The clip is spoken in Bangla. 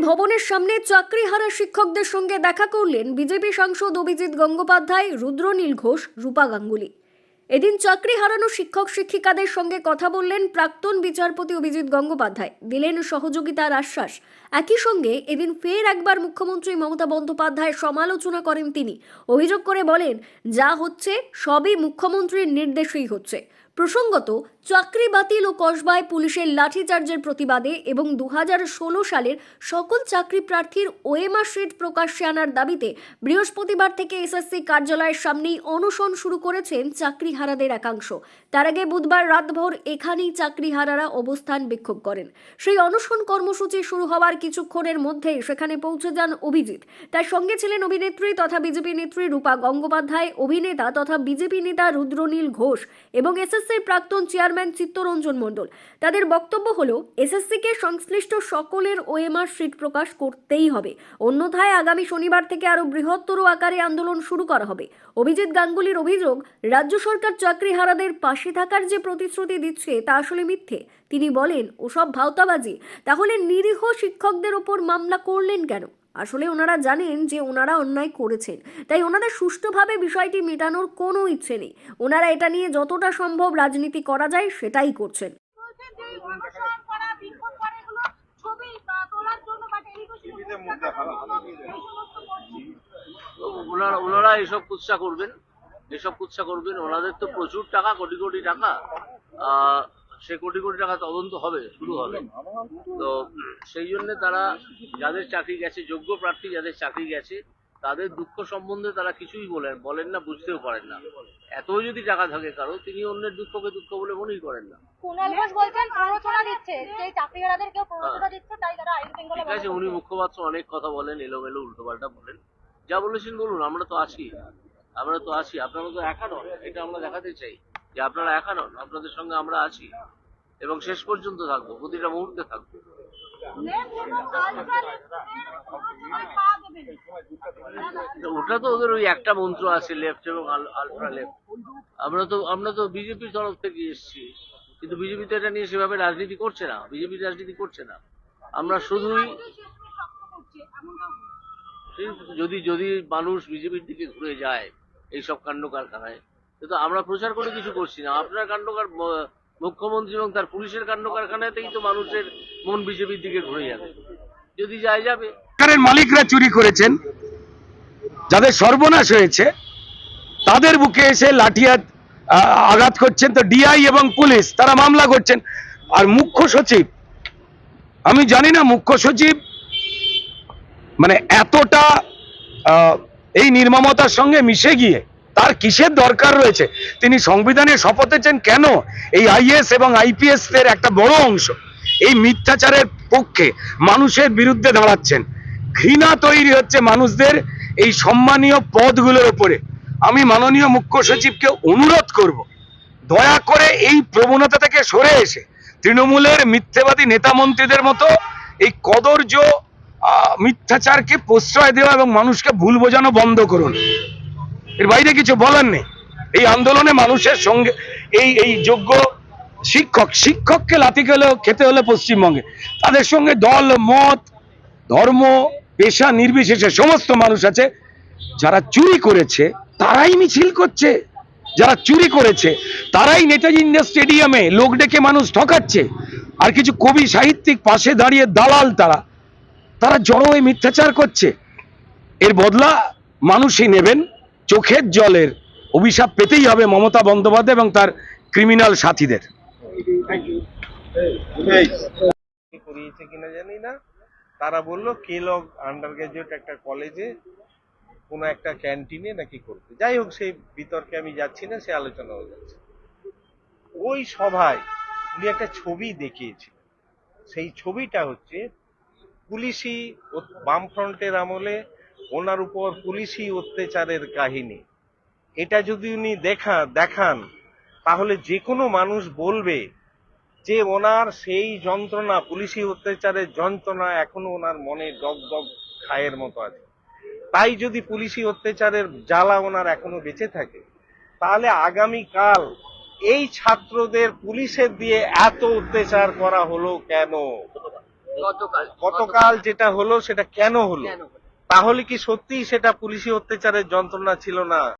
ভবনের সামনে চাকরিহারা শিক্ষকদের সঙ্গে দেখা করলেন বিজেপি সাংসদ অভিজিৎ গঙ্গোপাধ্যায়, রুদ্রনীল ঘোষ, রূপা গাঙ্গুলি। এদিন চাকরি হারানো শিক্ষক শিক্ষিকাদের সঙ্গে কথা বললেন প্রাক্তন বিচারপতি অভিজিৎ গঙ্গোপাধ্যায়। দিলেন সহযোগিতার আশ্বাস। একই সঙ্গে এদিন ফের একবার মুখ্যমন্ত্রী মমতা বন্দ্যোপাধ্যায় সমালোচনা করেন তিনি। অভিযোগ করে বলেন, যা হচ্ছে, সবই মুখ্যমন্ত্রীর নির্দেশেই হচ্ছে। প্রসঙ্গত, চাকরি বাতিল ও কসবায় পুলিশের লাঠিচার্জের প্রতিবাদে এবং দু ষোলো সালের সকল চাকরি প্রার্থীর ওএমআর শিট প্রকাশ্যে আনার দাবিতে বৃহস্পতিবার থেকে এসএসসি কার্যালয়ের সামনেই অনশন শুরু করেছেন চাকরিহারাদের একাংশ। তার আগে বুধবার রাতভর এখানেই চাকরিহারারা অবস্থান বিক্ষোভ করেন। সেই অনশন কর্মসূচি শুরু হওয়ার কিছুক্ষণের মধ্যেই সেখানে পৌঁছে যান অভিজিৎ। তার সঙ্গে ছিলেন অভিনেত্রী তথা বিজেপি নেত্রী রূপা গঙ্গোপাধ্যায়, অভিনেতা তথা বিজেপি নেতা রুদ্রনীল ঘোষ এবং এসএসসির প্রাক্তন চেয়ারম্যান চিত্তরঞ্জন মণ্ডল। তাদের বক্তব্য হলো, এসএসসিকে সংশ্লিষ্ট সকলের ওএমআর শিট প্রকাশ করতেই হবে। অন্যথায় আগামী শনিবার থেকে আরও বৃহত্তর আকারে আন্দোলন শুরু করা হবে। অভিজিৎ গাঙ্গুলির অভিযোগ, রাজ্য সরকার চাকরিহারাদের পাশে থাকার যে প্রতিশ্রুতি দিচ্ছে তা আসলে মিথ্যে। তিনি বলেন, ওসব ভাওতাবাজি। তাহলে নিরীহ শিক্ষকদের ওপর মামলা করলেন কেন? আসলে ওনারা জানেন যে ওনারা অন্যায় করেছেন। তাই ওনাদের সুষ্ঠুভাবে বিষয়টি মেটানোর কোনো ইচ্ছে নেই। ওনারা এটা নিয়ে যতটা সম্ভব রাজনীতি করা যায় সেটাই করছেন। ওনারা ওনারা এসব কুৎসা করবেন এসব কুৎসা করবেন। ওনাদের তো প্রচুর টাকা কোটি কোটি টাকা। আহ, সে কোটি কোটি টাকা তদন্ত হবে শুরু হবে। তো সেই জন্য তারা যাদের চাকরি গেছে যোগ্য প্রার্থী যাদের চাকরি গেছে তাদের দুঃখ সম্বন্ধে তারা কিছুই বলেন বলেন না বুঝতেও পারেন না। এত যদি টাকা থাকে কারও তিনি অন্যের দুঃখকে দুঃখ বলে মনেই করেন না। কুণাল ঘোষ বলছেন প্ররোচনা দিচ্ছে যে চাকরিহারাদের কেউ প্ররোচনা দিচ্ছে তাই তারা আইন শৃঙ্খলা ঠিক আছে উনি মুখপাত্র অনেক কথা বলেন এলোমেলো উল্টোপাল্টা বলেন। যা বলেছেন বলুন আমরা তো আছি। আমরা তো আছি আপনারা তো একা নন এটা আমরা দেখাতে চাই যে আপনারা একা নন আপনাদের সঙ্গে আমরা আছি। এবং শেষ পর্যন্ত থাকব, প্রতিটা মুহূর্তে থাকব। ওটা তো ওদের ওই একটা মন্ত্র আছে, লেফট এবং আলট্রা লেফট। আমরা তো আমরা তো বিজেপির তরফ থেকে এসেছি, কিন্তু বিজেপি তো এটা নিয়ে সেভাবে রাজনীতি করছে না, বিজেপি রাজনীতি করছে না। আমরা শুধুই যদি যদি মানুষ বিজেপির দিকে ঘুরে যায়, এইসব কাণ্ড কারখানায় কিন্তু আমরা প্রচার করে কিছু করছি না। আপনার কাণ্ড কার- ম- মুখ্যমন্ত্রী এবং তার পুলিশের কাণ্ড কারখানাতেই তো মানুষের মন বিজেপির দিকে ঘুরে যাবে। যদি যায় যাবে। সরকারের মালিকরা চুরি করেছেন, যাদের সর্বনাশ হয়েছে, তাদের বুকে এসে লাঠিয়াত আঘাত করছেন তো ডিআই এবং পুলিশ, তারা মামলা করছেন। আর মুখ্য সচিব, আমি জানি না মুখ্য সচিব মানে এতটা এই নির্মমতার সঙ্গে মিশে গিয়ে তার কিসের দরকার রয়েছে? তিনি সংবিধানে শপথেছেন কেন? এই আইএস এবং আইপিএস এর একটা বড় অংশ। এই মিথ্যাচারের পক্ষে মানুষের বিরুদ্ধে দাঁড়াচ্ছেন। ঘৃণা তৈরি হচ্ছে মানুষদের এই সম্মানীয় পদগুলোর উপরে। আমি মাননীয় মুখ্য সচিবকে অনুরোধ করব, দয়া করে এই প্রবণতা থেকে সরে এসে তৃণমূলের মিথ্যেবাদী নেতা মন্ত্রীদের মতো এই কদর্য মিথ্যাচারকে প্রশ্রয় দেওয়া এবং মানুষকে ভুল বোঝানো বন্ধ করুন। এর বাইরে কিছু বলার নেই। এই আন্দোলনে মানুষের সঙ্গে এই এই যোগ্য শিক্ষক, শিক্ষককে লাথি খেলেও খেতে হলে পশ্চিমবঙ্গে। তাদের সঙ্গে দল, মত, ধর্ম, পেশা নির্বিশেষে সমস্ত মানুষ আছে। যারা চুরি করেছে, তারাই মিছিল করছে। যারা চুরি করেছে, তারাই নেতাজি ইন্ডিয়া স্টেডিয়ামে লোক ডেকে মানুষ ঠকাচ্ছে। আর কিছু কবি সাহিত্যিক পাশে দাঁড়িয়ে দালাল তারা। তারা জড়ো হয়ে মিথ্যাচার করছে। এর বদলা মানুষই নেবেন। চোখের জলের অভিশাপ পেতেই হবে মমতা বন্দ্যোপাধ্যায় এবং তার ক্রিমিনাল সাথীদের। করিয়েছে কিনা জানি না। তারা বলল কেলগ আন্ডার গ্রাজুয়েট একটা কলেজে কোনো একটা ক্যান্টিনে নাকি করতে যাই হোক, সেই বিতর্কে আমি যাচ্ছি না, সে আলোচনা হয়ে যাচ্ছে। ওই সভায় উনি একটা ছবি দেখিয়েছিলেন। সেই ছবিটা হচ্ছে পুলিশি বামফ্রন্টের আমলে ওনার উপর পুলিশি অত্যাচারের কাহিনী। এটা যদি উনি দেখা দেখান তাহলে যে কোনো মানুষ বলবে যে ওনার সেই যন্ত্রণা পুলিশি অত্যাচারের যন্ত্রণা এখনও ওনার মনে ডগ ডগ খায়ের মতো আছে। তাই যদি পুলিশি অত্যাচারের জ্বালা ওনার এখনও বেঁচে থাকে তাহলে আগামী কাল এই ছাত্রদের পুলিশের দিয়ে এত অত্যাচার করা হলো কেন? গতকাল। গতকাল যেটা হলো সেটা কেন হলো? তাহলে কি সত্যিই সেটা পুলিশি অত্যাচারের যন্ত্রণা ছিল না?